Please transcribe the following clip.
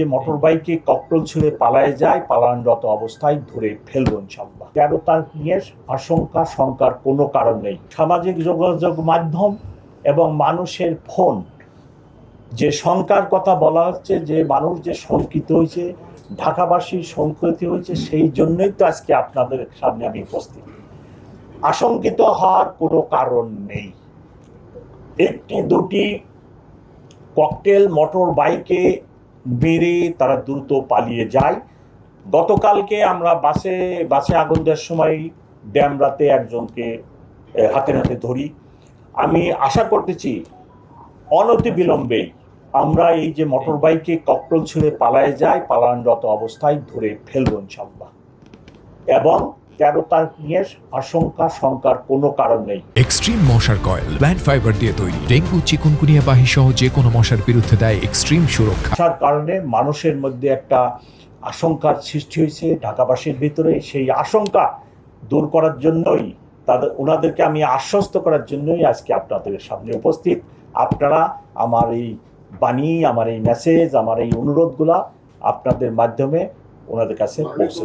যে মোটর বাইকে ককটেল ছুঁড়ে পালায় যায়, পালানরত অবস্থায় ধরে ফেলব ইনশাল্লাহ তেরো তার নিয়ে আশঙ্কা, শঙ্কার কোনো কারণ নেই। সামাজিক যোগাযোগ মাধ্যম এবং মানুষের ফোন, যে শঙ্কার কথা বলা হচ্ছে, যে মানুষ যে শঙ্কিত হয়েছে, ঢাকাবাসীর শঙ্কিত হয়েছে, সেই জন্যই তো আজকে আপনাদের সামনে আমি উপস্থিত। আশঙ্কিত হওয়ার কোনো কারণ নেই। একটি, দুটি ককটেল মোটর বাইকে মেরে তারা দ্রুত পালিয়ে যায়। গতকালকে আমরা বাসে বাসে আগুন দেওয়ার সময় ড্যামরাতে একজনকে হাতে হাতে ধরি। আমি আশা করতেছি অনতি বিলম্বেই আমরা এই যে মোটর বাইকে ককটেল ছুঁড়ে পালায় যায়, পালানরত অবস্থায় ধরে ফেলব ইনশাল্লাহ এবং তেরো তার নিয়ে আশঙ্কা শঙ্কার কোনো কারণ নেই। এক্সট্রিম মশার কয়েল প্ল্যান্ট ফাইবার দিয়ে তৈরি। ডেঙ্গু চিকুনকুনিয়া বাহি সহ যে কোনো মশার বিরুদ্ধে দেয় এক্সট্রিম সুরক্ষা। আসার কারণে মানুষের মধ্যে একটা আশঙ্কার সৃষ্টি হয়েছে ঢাকাবাসীর ভিতরে। সেই আশঙ্কা দূর করার জন্যই তাদের ওনাদেরকে আমি আশ্বস্ত করার জন্যই আজকে আপনাদের সামনে উপস্থিত। আপনারা আমার এই বাণী আমার এই মেসেজ আমার এই অনুরোধগুলা আপনাদের মাধ্যমে ওনাদের কাছে পৌঁছে।